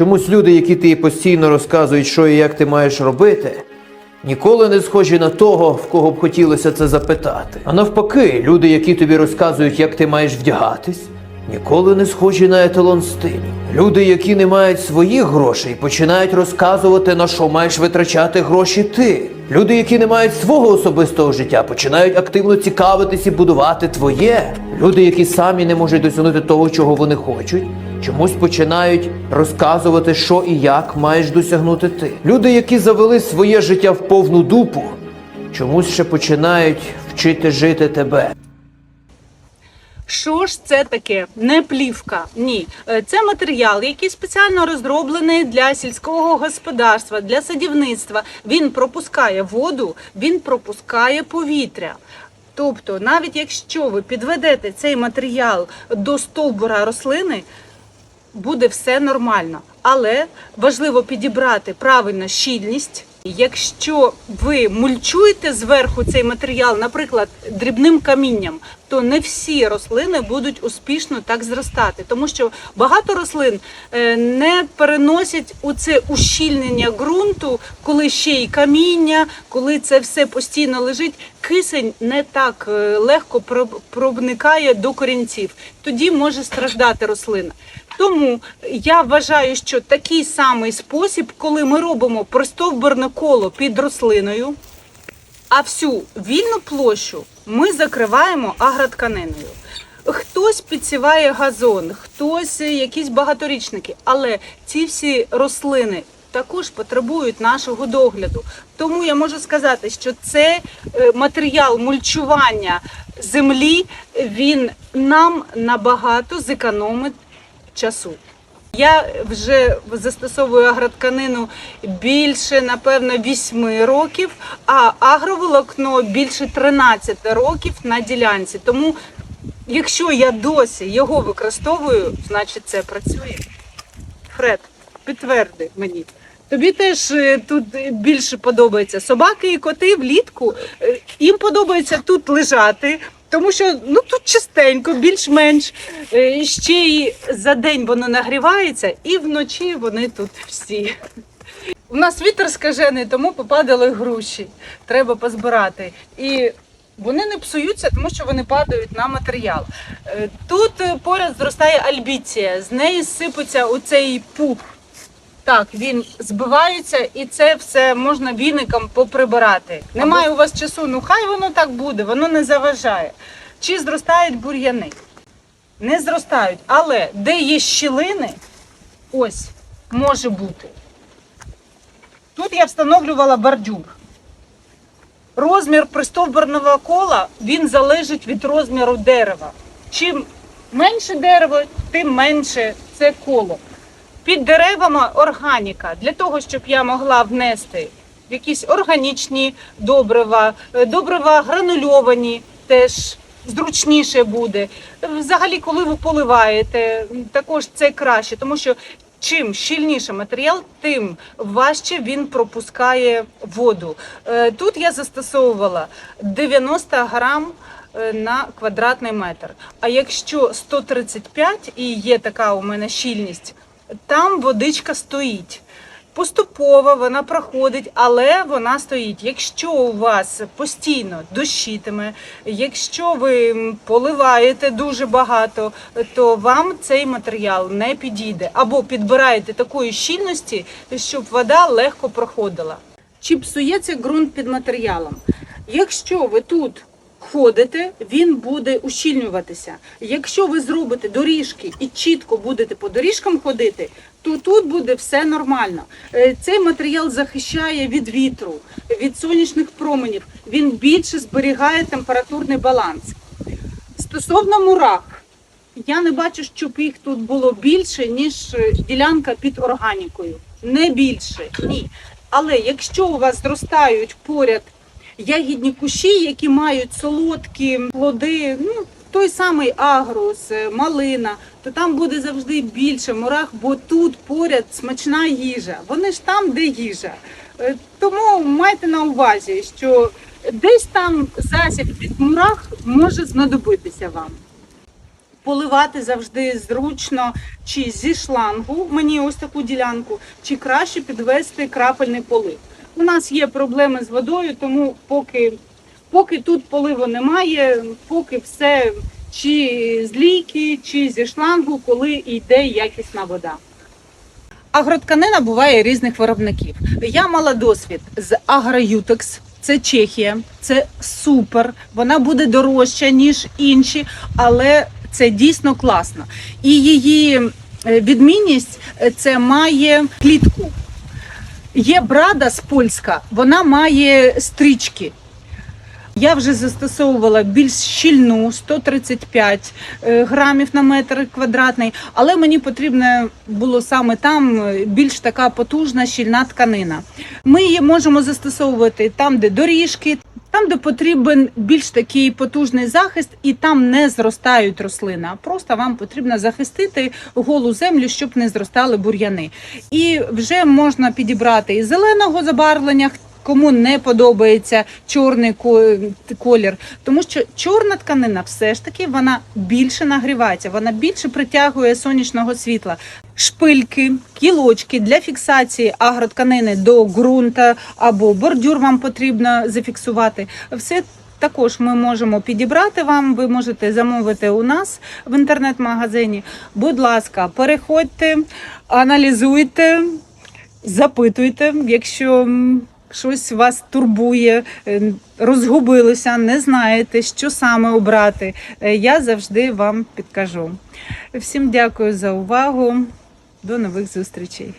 Чомусь люди, які тобі постійно розказують, що і як ти маєш робити, ніколи не схожі на того, в кого б хотілося це запитати. А навпаки, люди, які тобі розказують, як ти маєш вдягатись, ніколи не схожі на еталон стилю. Люди, які не мають своїх грошей, починають розказувати, на що маєш витрачати гроші ти. Люди, які не мають свого особистого життя, починають активно цікавитись і будувати твоє. Люди, які самі не можуть досягнути того, чого вони хочуть, чомусь починають розказувати, що і як маєш досягнути ти. Люди, які завели своє життя в повну дупу, чомусь ще починають вчити жити тебе. Що ж це таке? Не плівка. Ні, Е, це матеріал, який спеціально розроблений для сільського господарства, для садівництва. Він пропускає воду, він пропускає повітря. Тобто, навіть якщо ви підведете цей матеріал до стовбура рослини, буде все нормально. Але важливо підібрати правильну щільність. Якщо ви мульчуєте зверху цей матеріал, наприклад, дрібним камінням, то не всі рослини будуть успішно так зростати, тому що багато рослин е, не переносять у це ущільнення ґрунту, коли ще й каміння, коли це все постійно лежить. Кисень не так е, легко проникає до корінців. Тоді може страждати рослина. Тому я вважаю, що такий самий спосіб, коли ми робимо простовбурне коло під рослиною, а всю вільну площу ми закриваємо агротканиною. Хтось підсіває газон, хтось якісь багаторічники, але ці всі рослини також потребують нашого догляду. Тому я можу сказати, що це е, матеріал мульчування землі, він нам набагато зекономить часу. Я вже застосовую агротканину більше, напевно, 8 років, а агроволокно більше 13 років на ділянці. Тому, якщо я досі його використовую, значить це працює. Фред, підтверди мені. Тобі теж е, тут більше подобається. Собаки і коти влітку е, їм подобається тут лежати, тому що ну тут чистенько, більш-менш. Е, Ще й за день воно нагрівається, і вночі вони тут всі. У нас вітер скажений, тому попадали груші. Треба позбирати. І вони не псуються, тому що вони падають на матеріал. Е, Тут е, поряд зростає альбіція, з неї сипеться оцей пух. Так, він збивається, і це все можна віником поприбирати. Немає у вас часу, ну хай воно так буде, воно не заважає. Чи зростають бур'яни? Не зростають, але де є щілини, ось може бути. Тут я встановлювала бордюр. Розмір пристовбурного кола він залежить від розміру дерева. Чим менше дерево, тим менше це коло. Під деревами органіка для того, щоб я могла внести якісь органічні добрива, е, добрива гранульовані теж зручніше буде. Взагалі, коли ви поливаєте, також це краще, тому що чим щільніше матеріал, тим важче він пропускає воду. Е, Тут я застосовувала 90 грам е, на квадратний метр. А якщо 135 і є така у мене щільність, там водичка стоїть. Поступово вона проходить, але вона стоїть. Якщо у вас постійно дощитиме, якщо ви поливаєте дуже багато, то вам цей матеріал не підійде. Або підбираєте такої щільності, щоб вода легко проходила. Чи псується ґрунт під матеріалом? Якщо ви тут ходите, він буде ущільнюватися. Якщо ви зробите доріжки і чітко будете по доріжкам ходити, то тут буде все нормально. Е, Цей матеріал захищає від вітру, від сонячних променів. Він більше зберігає температурний баланс. Стосовно мурах, я не бачу, щоб їх тут було більше, ніж е, ділянка під органікою. Не більше, ні. Але якщо у вас зростають поряд ягідні кущі, які мають солодкі плоди, ну той самий агрус, е, малина, то там буде завжди більше мурах, бо тут поряд смачна їжа. Вони ж там, де їжа. Е, Тому майте на увазі, що десь там засіб від мурах може знадобитися вам. поливати завжди зручно чи зі шлангу, мені ось таку ділянку, чи краще підвести крапельний полив. У нас є проблеми з водою, тому поки, поки тут поливу немає, поки все чи з лійки, чи зі шлангу, коли йде якісна вода. Агротканина буває різних виробників. Я мала досвід з Агроютекс. Це Чехія, це супер. Вона буде дорожча ніж інші, але це дійсно класно. І її е, відмінність е, це має клітку. Є брада з польська, вона має стрічки. Я вже застосовувала більш щільну 135 е, грамів на метр квадратний, але мені потрібно було саме там е, більш така потужна щільна тканина. Ми її можемо застосовувати там, де доріжки, там, де потрібен більш такий потужний захист, і там не зростають рослини. а Просто вам потрібно захистити голу землю, щоб не зростали бур'яни. І вже можна підібрати і зеленого забарвлення. Кому не подобається чорний колір, тому що чорна тканина все ж таки вона більше нагрівається, вона більше притягує сонячного світла. Шпильки, кілочки для фіксації агротканини до ґрунта або бордюр вам потрібно зафіксувати. Все також ми можемо підібрати вам. Ви можете замовити у нас в інтернет-магазині. Будь ласка, переходьте, аналізуйте, запитуйте, якщо щось вас турбує, розгубилося, не знаєте, що саме обрати. е, Я завжди вам підкажу. Всім дякую за увагу. До нових зустрічей.